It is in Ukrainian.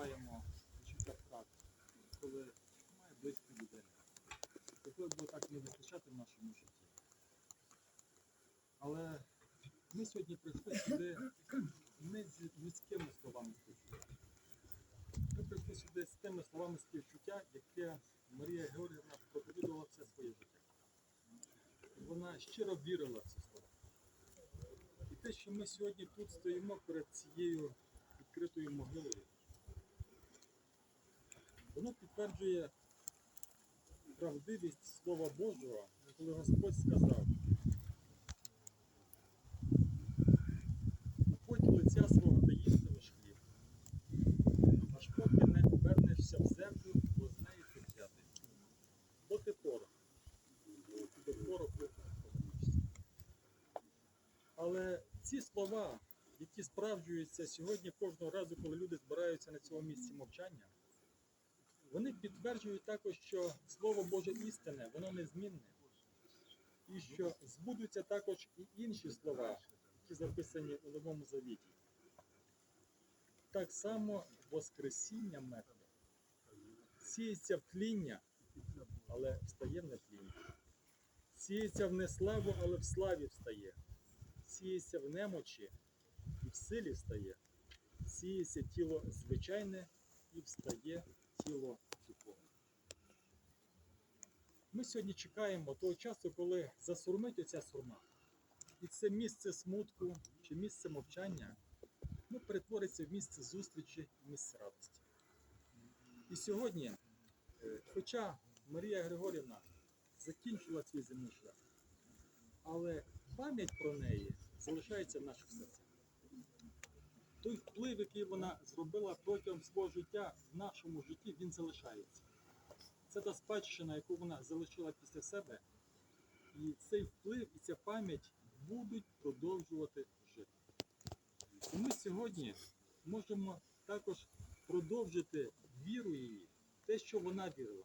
переживаємо відчуття втрати, коли немає близької людини, якої було так не вистачати в нашому житті. Але ми сьогодні прийшли сюди не з людськими словами співчуття. Ми прийшли сюди з тими словами співчуття, яке Марія Георгіївна проповідувала все своє життя. Вона щиро вірила в ці слова. І те, що ми сьогодні тут стоїмо перед цією відкритою могилою, воно підтверджує правдивість Слова Божого, коли Господь сказав, у поті лиця свого та їсти хліб, аж поки не вернешся в землю, бо з неї ти взятий. Бо ти порох, до пороху повернешся. Але ці слова, які справджуються сьогодні кожного разу, коли люди збираються на цьому місці мовчання, вони підтверджують також, що Слово Боже істинне, воно незмінне. І що збудуться також і інші слова, які записані у Новому Завіті. Так само Воскресіння мертвих сіється в тління, але встає в нетління. Сіється в неславу, але в славі встає. Сіється в немочі і в силі встає. Сіється тіло звичайне і встає тіло духовне. Ми сьогодні чекаємо того часу, коли засурмить оця сурма. І це місце смутку чи місце мовчання ну, перетвориться в місце зустрічі, в місце радості. І сьогодні, е, хоча Марія Григорівна закінчила свій земний шлях, але пам'ять про неї залишається в наших серцях. Той вплив, який вона зробила протягом свого життя в нашому житті, він залишається. Це та спадщина, яку вона залишила після себе. І цей вплив і ця пам'ять будуть продовжувати жити. І ми сьогодні можемо також продовжити віру її, те, що вона вірила.